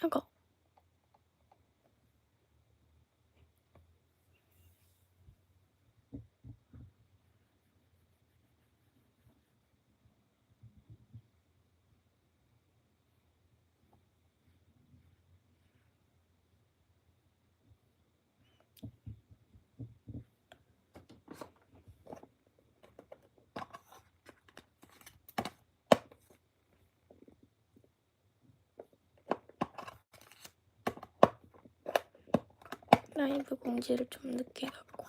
아고. 라이브 공지를 좀 늦게 갖고.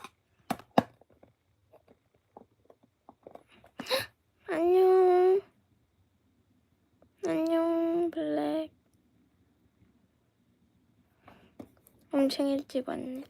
안녕. 안녕, 블랙. 엄청 일찍 왔네.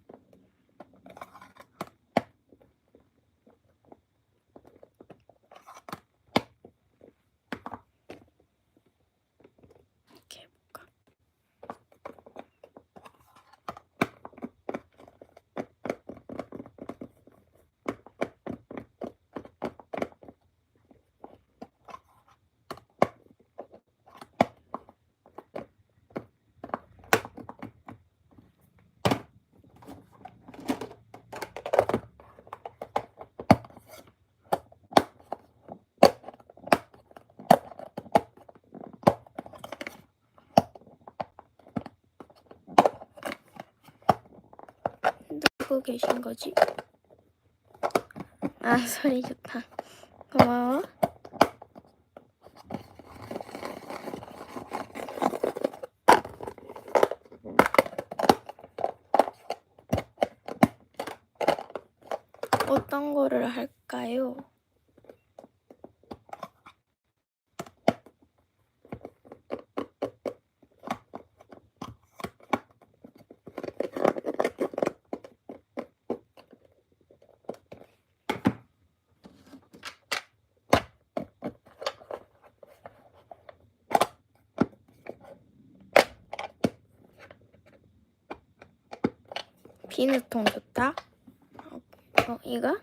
계신 거지? 아, 소리 좋다. 고마워. 어떤 거를 할까요? 비누통 좋다. 어, 어, 이거?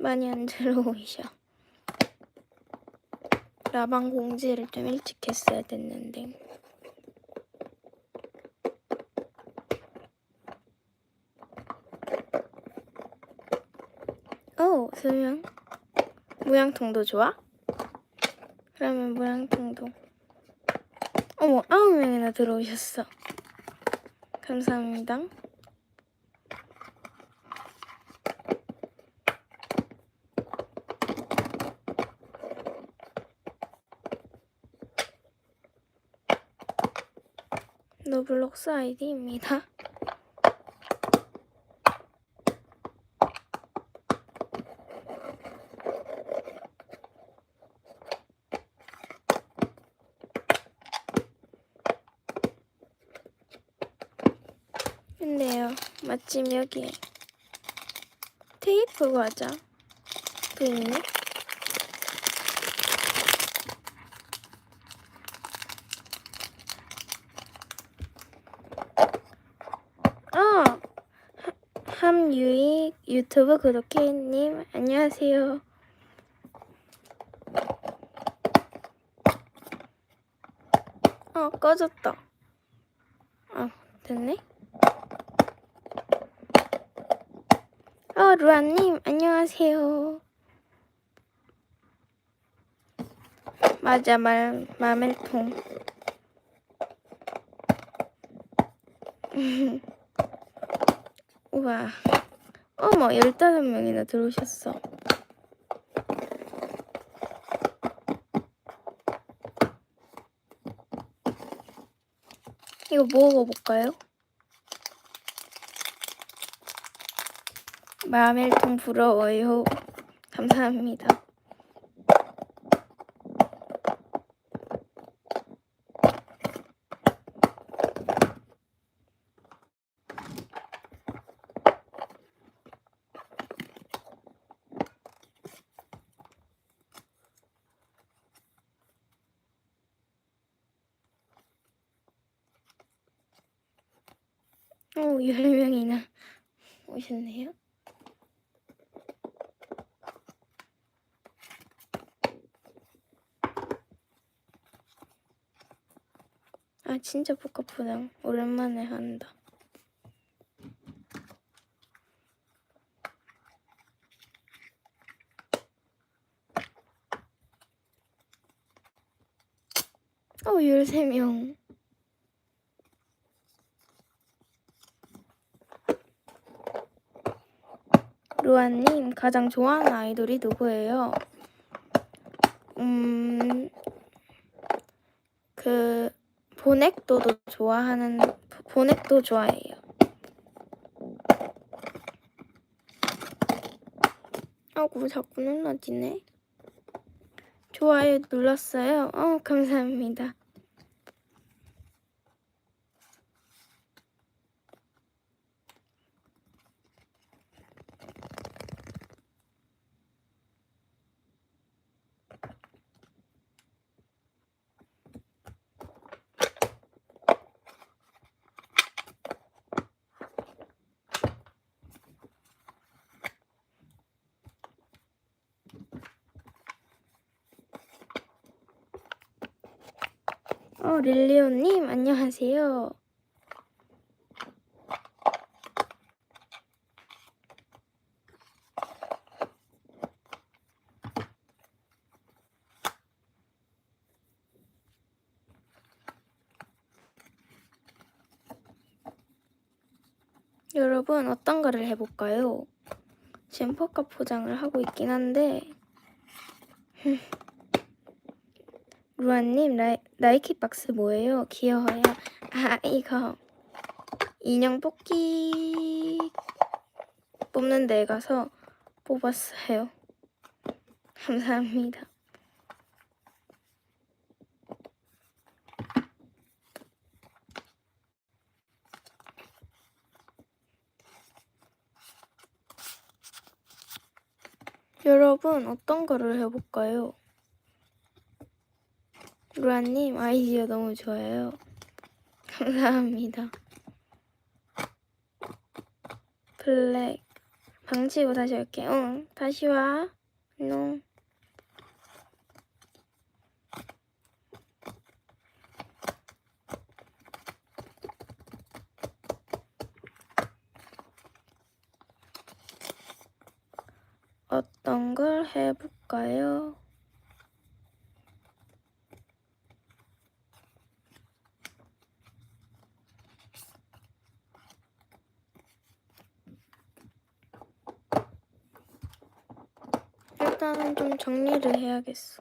많이 안 들어오셔. 라방 공지를 좀 일찍 했어야 됐는데. 오, 수명. 모양통도 좋아? 그러면 모양통도. 어머, 아홉 명이나 들어오셨어. 감사합니다. 노블록스 아이디입니다. 근데요, 마침 여기에 테이프 과자도 있네. 어, 함유익 유튜브 구독해님 안녕하세요. 어, 꺼졌다. 어, 됐네. 어, 루아님, 안녕하세요. 맞아, 말, 마멜통. 우와. 어머, 15명이나 들어오셨어. 이거 먹어볼까요? 마멜통 부러워요. 감사합니다. 오, 10명이나 오셨네요. 진짜 포카포장 오랜만에 한다. 어, 13명. 루아님, 가장 좋아하는 아이돌이 누구예요? 음, 그, 보넥도도 좋아하는, 보넥도 좋아해요. 아구, 자꾸 눌러지네. 좋아요 눌렀어요. 어, 감사합니다. 어, 릴리오님, 안녕하세요. 여러분, 어떤 거를 해볼까요? 지금 포카 포장을 하고 있긴 한데, 루아님, 나이, 나이키 박스 뭐예요? 귀여워요. 아, 이거 인형 뽑기 뽑는 데 가서 뽑았어요. 감사합니다. 여러분, 어떤 거를 해볼까요? 루아님 아이디어 너무 좋아요. 감사합니다. 블랙 방치고 다시 올게. 응, 다시 와. 안녕. 어떤 걸 해볼까요? 일단은 좀 정리를 해야겠어.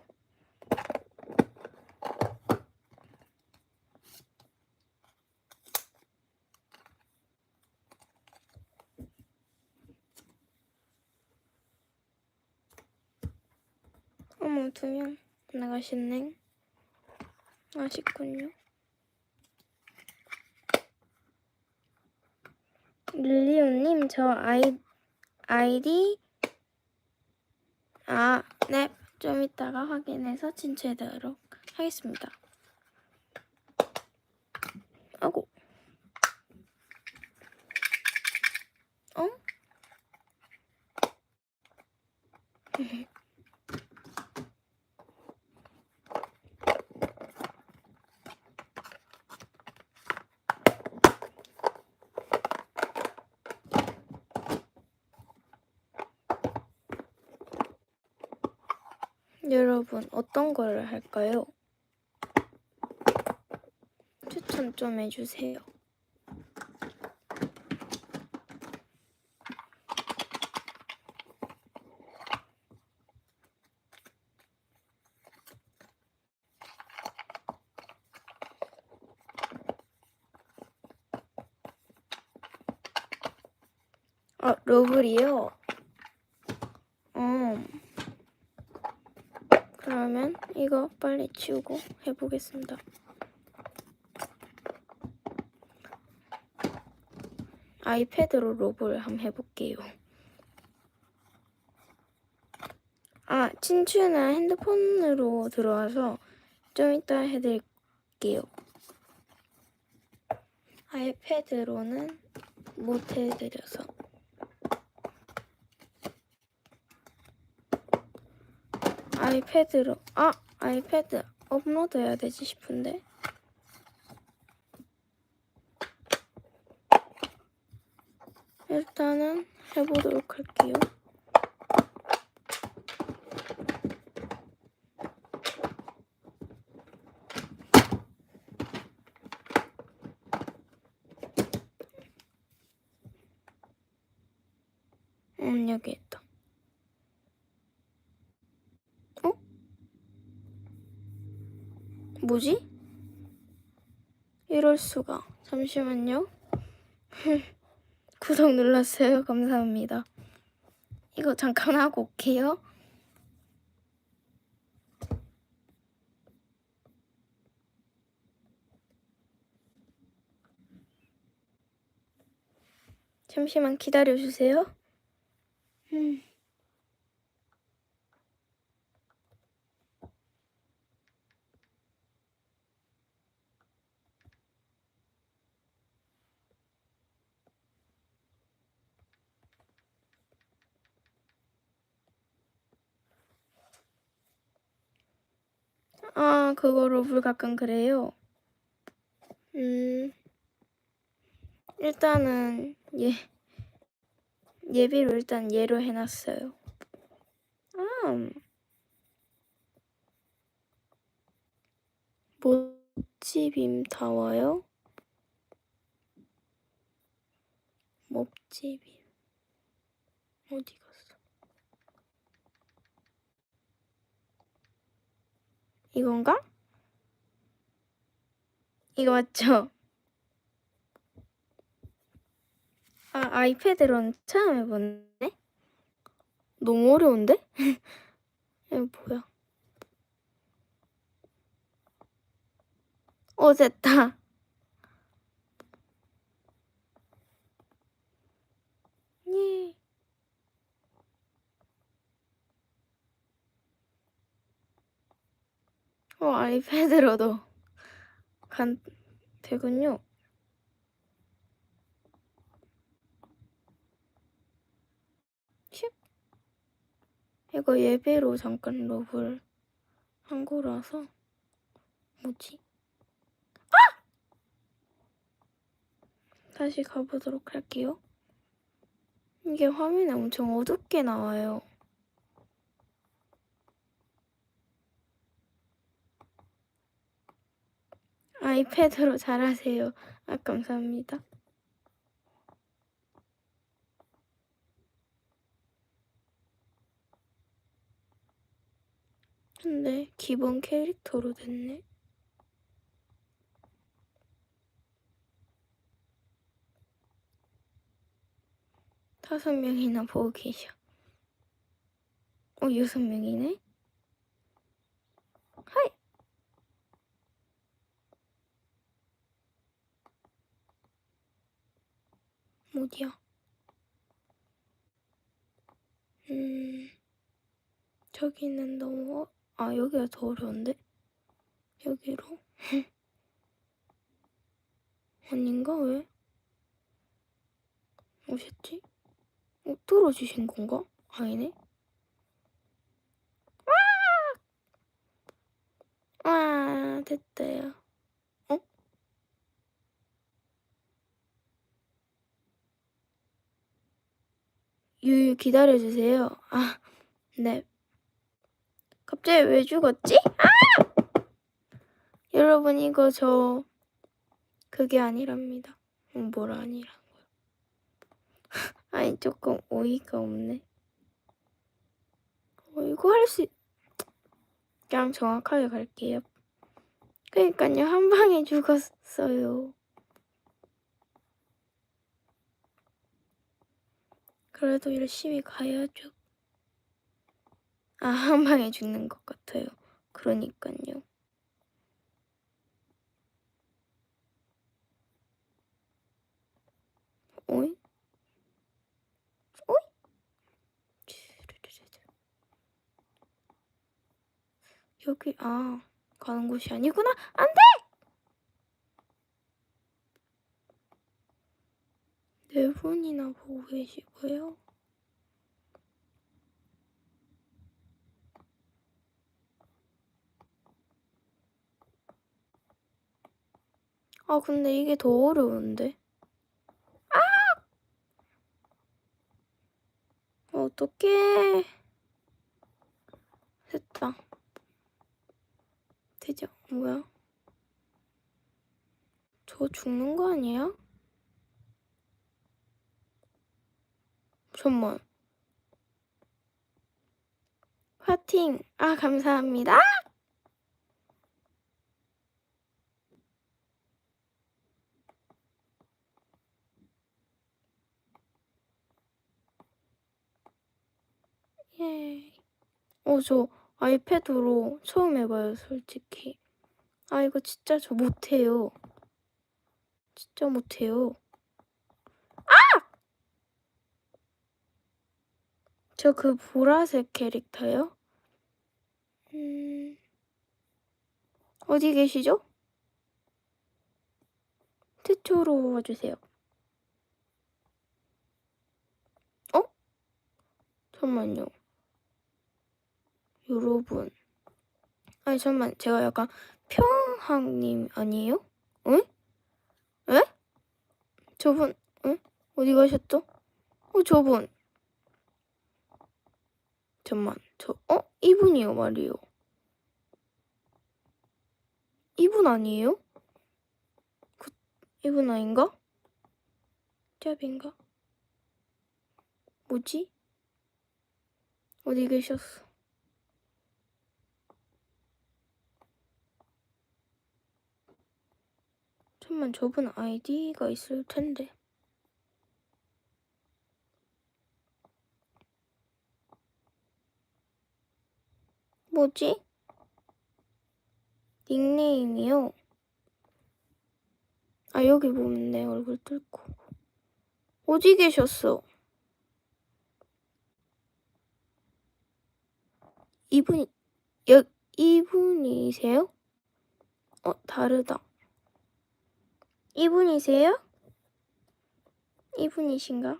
어머, 두 명 나가셨네. 아쉽군요. 릴리오님, 저 아이, 아이디 아, 네. 좀 이따가 확인해서 진출해드리도록 하겠습니다. 아고. 어? 여러분, 어떤 걸 할까요? 추천 좀 해주세요. 아, 러블이요? 음. 그러면 이거 빨리 치우고 해보겠습니다. 아이패드로 로봇을 한번 해볼게요. 아, 친추는 핸드폰으로 들어와서 좀 이따 해드릴게요. 아이패드로는 못 해드려서. 아이패드로 아 아이패드 업로드 해야 되지 싶은데 일단은 해보도록 할게요. 음, 여기 뭐지? 이럴 수가. 잠시만요. 구독 눌렀어요. 감사합니다. 이거 잠깐 하고 올게요. 잠시만 기다려 주세요. 아, 그거 로블 가끔 그래요. 음, 일단은 예 예비로 일단 예로 해놨어요. 아, 몹지빔 다와요? 몹지빔 어디 갔어? 이건가? 이거 맞죠? 아, 아이패드로는 처음 해보네? 너무 어려운데? 이거 뭐야? 어, 됐다. 예. 어, 아이패드로도 간, 되군요. 슉. 이거 예배로 잠깐 럽을 한 거라서 뭐지? 아! 다시 가보도록 할게요. 이게 화면에 엄청 어둡게 나와요. 아이패드로 잘하세요. 아, 감사합니다. 근데 기본 캐릭터로 됐네. 다섯 명이나 보고 계셔. 어, 여섯 명이네? 하이! 어디야? 음, 저기는 너무, 어- 아, 여기가 더 어려운데? 여기로? 아닌가, 왜? 오셨지? 어, 떨어지신 건가? 아니네? 와! 와, 됐대요. 유유 기다려주세요. 아, 네. 갑자기 왜 죽었지? 아! 여러분, 이거 저, 그게 아니랍니다. 음, 뭘 아니란 거야. 아니, 조금 어이가 없네. 어, 이거 할 수, 그냥 정확하게 갈게요. 그러니까요, 한 방에 죽었어요. 그래도 열심히 가야죠. 아, 한 방에 죽는 것 같아요. 그러니까요. 오이? 오이? 여기, 아, 가는 곳이 아니구나. 안 돼! 네 분이나 보고 계시고요. 아, 근데 이게 더 어려운데? 아! 어떡해. 됐다. 되죠? 뭐야? 저 죽는 거 아니야? 잠만. 파팅. 아, 감사합니다. 예. 어, 저 아이패드로 처음 해봐요, 솔직히. 아, 이거 진짜 저 못해요. 진짜 못해요. 아! 저 그 보라색 캐릭터요? 음, 어디 계시죠? 태초로 와주세요. 어? 잠만요. 여러분. 아니, 잠만. 제가 약간 평학님 아니에요? 응? 에? 저분, 응? 어디 가셨죠? 어, 저분. 잠만. 저, 어? 이분이요, 말이요. 이분 아니에요? 그, 이분 아닌가? 짭인가? 뭐지? 어디 계셨어? 잠만 저분 아이디가 있을 텐데. 뭐지? 닉네임이요? 아, 여기 보면 내 얼굴 뜰고. 어디 계셨어? 이분이, 여, 이분이세요? 어, 다르다. 이분이세요? 이분이신가?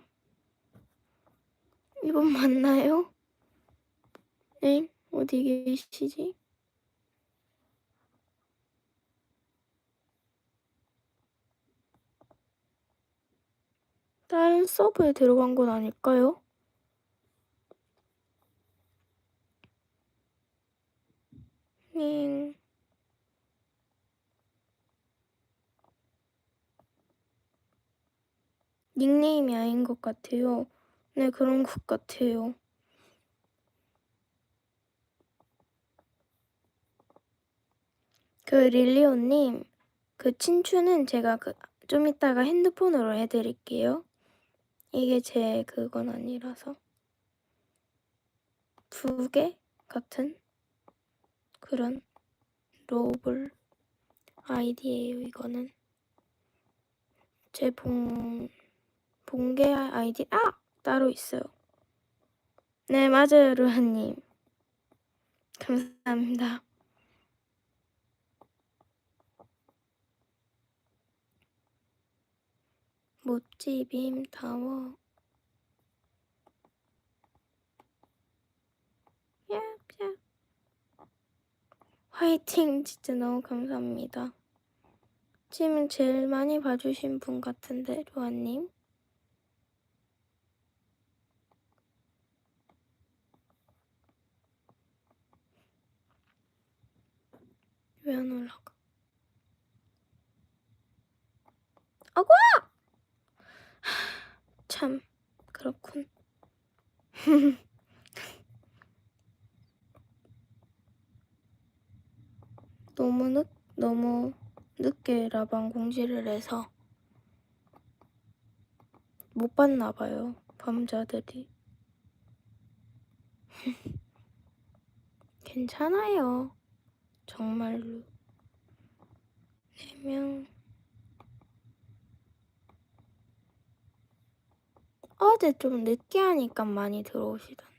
이분 맞나요? 네? 어디 계시지? 다른 서버에 들어간 건 아닐까요? 네. 닉네임이 아닌 것 같아요. 네, 그런 것 같아요. 그 릴리오님, 그 친추는 제가 그 좀 이따가 핸드폰으로 해드릴게요. 이게 제 그건 아니라서. 부계 같은 그런 로블 아이디예요, 이거는. 제 봉, 봉계 아이디, 아! 따로 있어요. 네, 맞아요, 루하님. 감사합니다. 타워. 얍얍. 화이팅! 진짜 너무 감사합니다. 지금 제일 많이 봐주신 분 같은데, 루아님. 왜 안 올라가? 아고! 참, 그렇군. 너무 늦, 너무 늦게 라방 공지를 해서 못 봤나 봐요, 밤자들이. 괜찮아요. 정말로. 네 명. 어제 좀 늦게 하니까 많이 들어오시던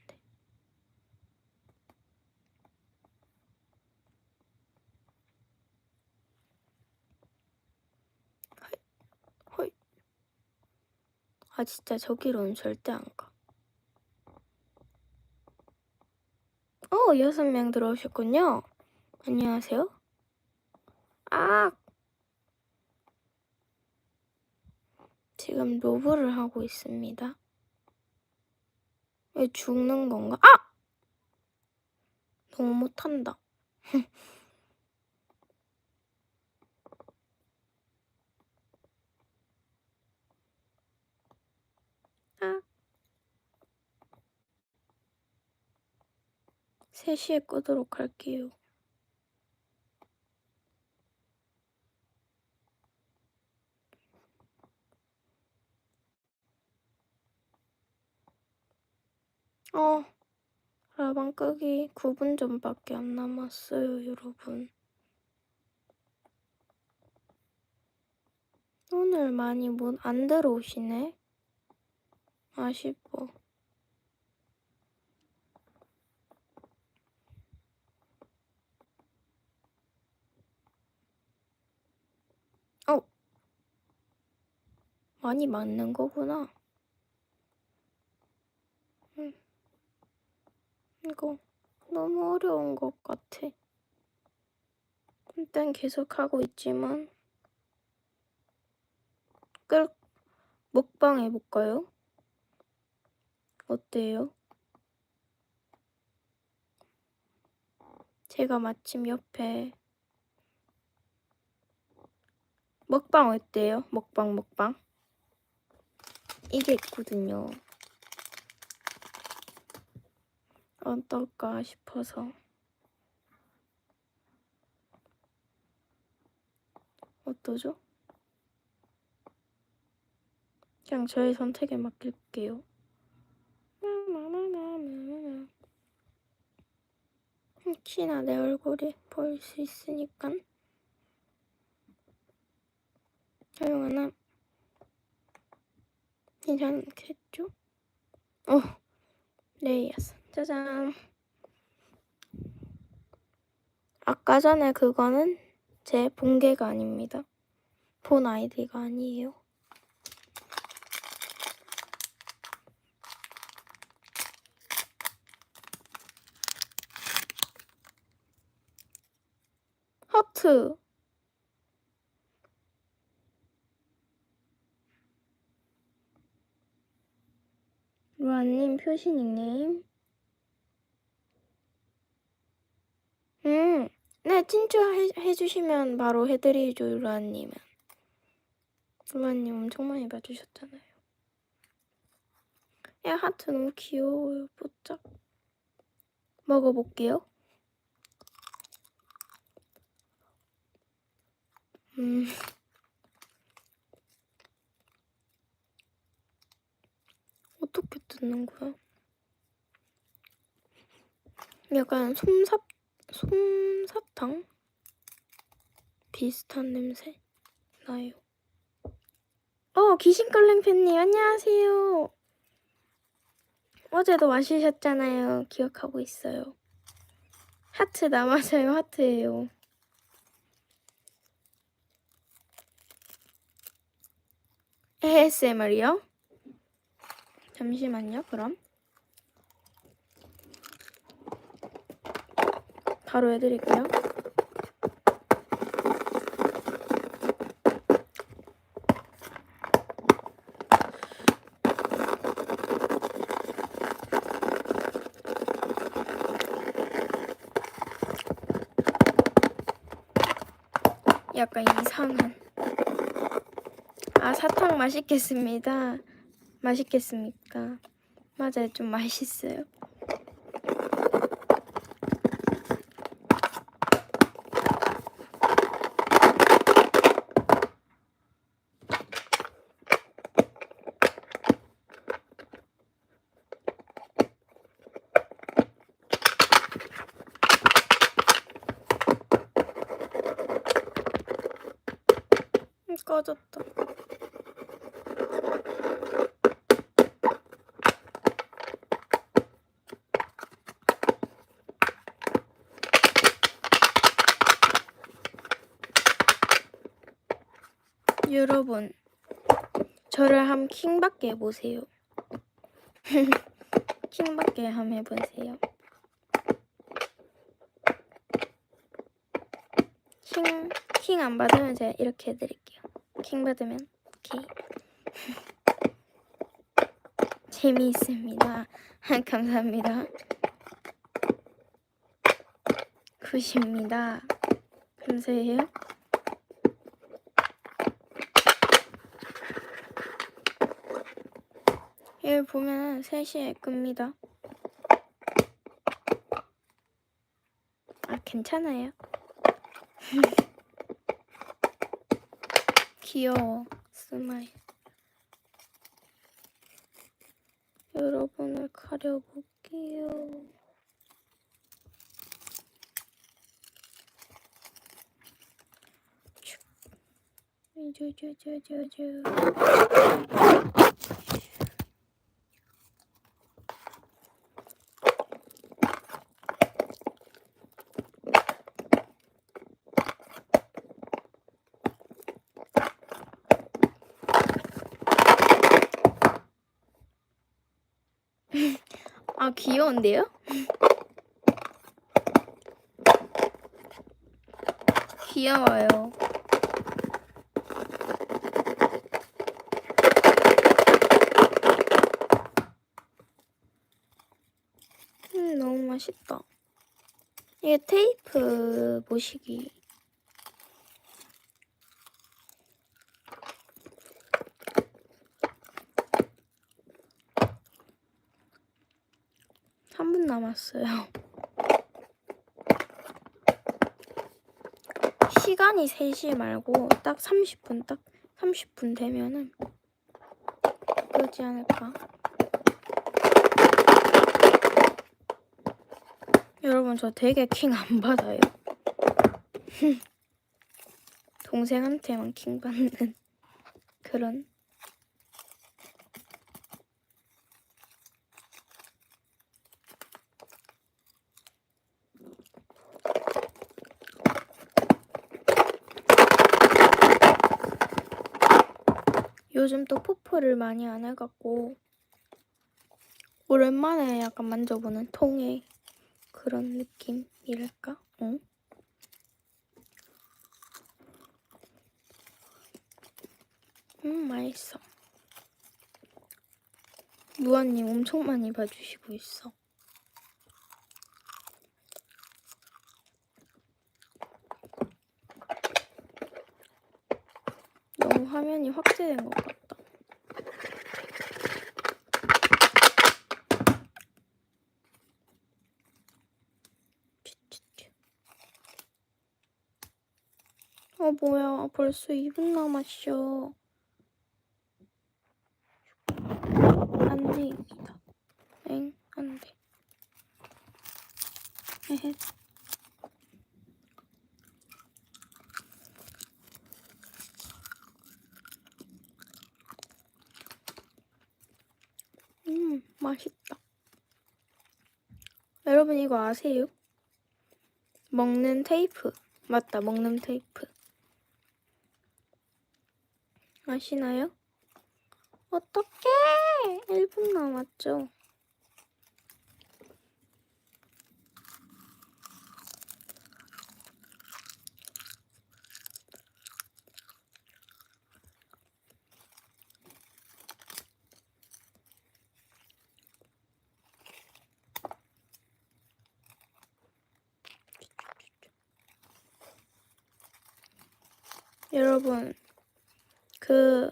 아, 진짜 저기로는 절대 안 가. 어, 여섯 명 들어오셨군요. 안녕하세요. 아! 지금 로브를 하고 있습니다. 왜 죽는 건가? 아! 너무 못한다. 아. 3시에 끄도록 할게요. 어, 라방 끄기 9분 전밖에 안 남았어요, 여러분. 오늘 많이 못 안 들어오시네. 아쉽어. 어. 많이 맞는 거구나. 응. 이거 너무 어려운 것 같아. 일단 계속 하고 있지만 끌 먹방 해볼까요? 어때요? 제가 마침 옆에 먹방 어때요? 먹방 먹방 이게 있거든요. 어떨까 싶어서 어떠죠? 그냥 저의 선택에 맡길게요. 혹시나 내 얼굴이 보일 수 있으니까 사용하나 괜찮겠죠? 어, 레이야스 짜잔. 아까 전에 그거는 제 본계가 아닙니다. 본 아이디가 아니에요. 하트. 루아님 표시 닉네임. 음, 네, 친추 해, 해주시면 바로 해드리죠, 루아님은. 루아님 엄청 많이 봐주셨잖아요. 야, 하트 너무 귀여워요, 뽀짝. 먹어볼게요. 음. 어떻게 뜯는 거야? 약간 솜삽, 솜사탕? 비슷한 냄새 나요. 어, 귀신걸랭팬님, 안녕하세요. 어제도 마시셨잖아요. 기억하고 있어요. 하트 남아서요, 하트예요. ASMR이요? 잠시만요, 그럼. 바로 해드릴게요. 약간 이상한. 아, 사탕 맛있겠습니다. 맛있겠습니까? 맞아요, 좀 맛있어요. 음, 꺼졌다. 여러분, 저를 함 킹받게 해보세요. 킹받게 함 해보세요. 킹, 킹 안 받으면 제가 이렇게 해드릴게요. 킹 받으면, 오케이. 재미있습니다. 감사합니다. 굿입니다. 감사해요. 여기 보면 3시에 끕니다. 아, 괜찮아요. 귀여워. 스마일. 여러분을 가려볼게요. 쭈쭈쭈쭈쭈. 아 귀여운데요? 귀여워요. 음 너무 맛있다. 이게 테이프 모시기. 남았어요. 시간이 3시 말고 딱 30분, 딱 30분 되면은 그러지 않을까? 여러분, 저 되게 킹 안 받아요. 동생한테만 킹 받는 그런. 요즘 또 포포를 많이 안 해갖고 오랜만에 약간 만져보는 통의 그런 느낌이랄까? 응? 음 맛있어. 무한님 엄청 많이 봐주시고 있어. 너무 화면이 확대된 것 같다. 어 뭐야 벌써 2분 남았어. 안돼입니다. 엥 안돼. 헤헤. 음, 맛있다. 여러분 이거 아세요? 먹는 테이프. 맞다, 먹는 테이프. 아시나요? 어떡해! 1분 남았죠? 여러분, 그,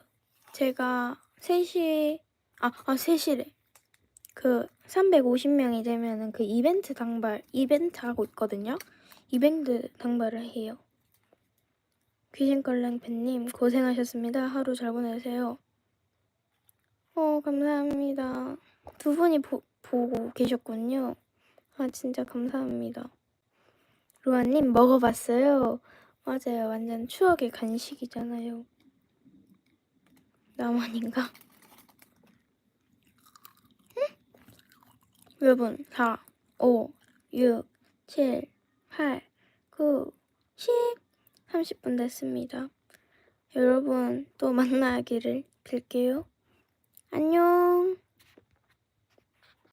제가 3시, 아, 아, 3시래. 그, 350명이 되면은 그 이벤트 당발, 이벤트 하고 있거든요? 이벤트 당발을 해요. 귀신걸랭팬님, 고생하셨습니다. 하루 잘 보내세요. 어, 감사합니다. 두 분이 보, 보고 계셨군요. 아, 진짜 감사합니다. 루아님, 먹어봤어요. 맞아요. 완전 추억의 간식이잖아요. 나만인가? 응? 여러분, 4, 5, 6, 7, 8, 9, 10, 30분 됐습니다. 여러분, 또 만나기를 빌게요. 안녕.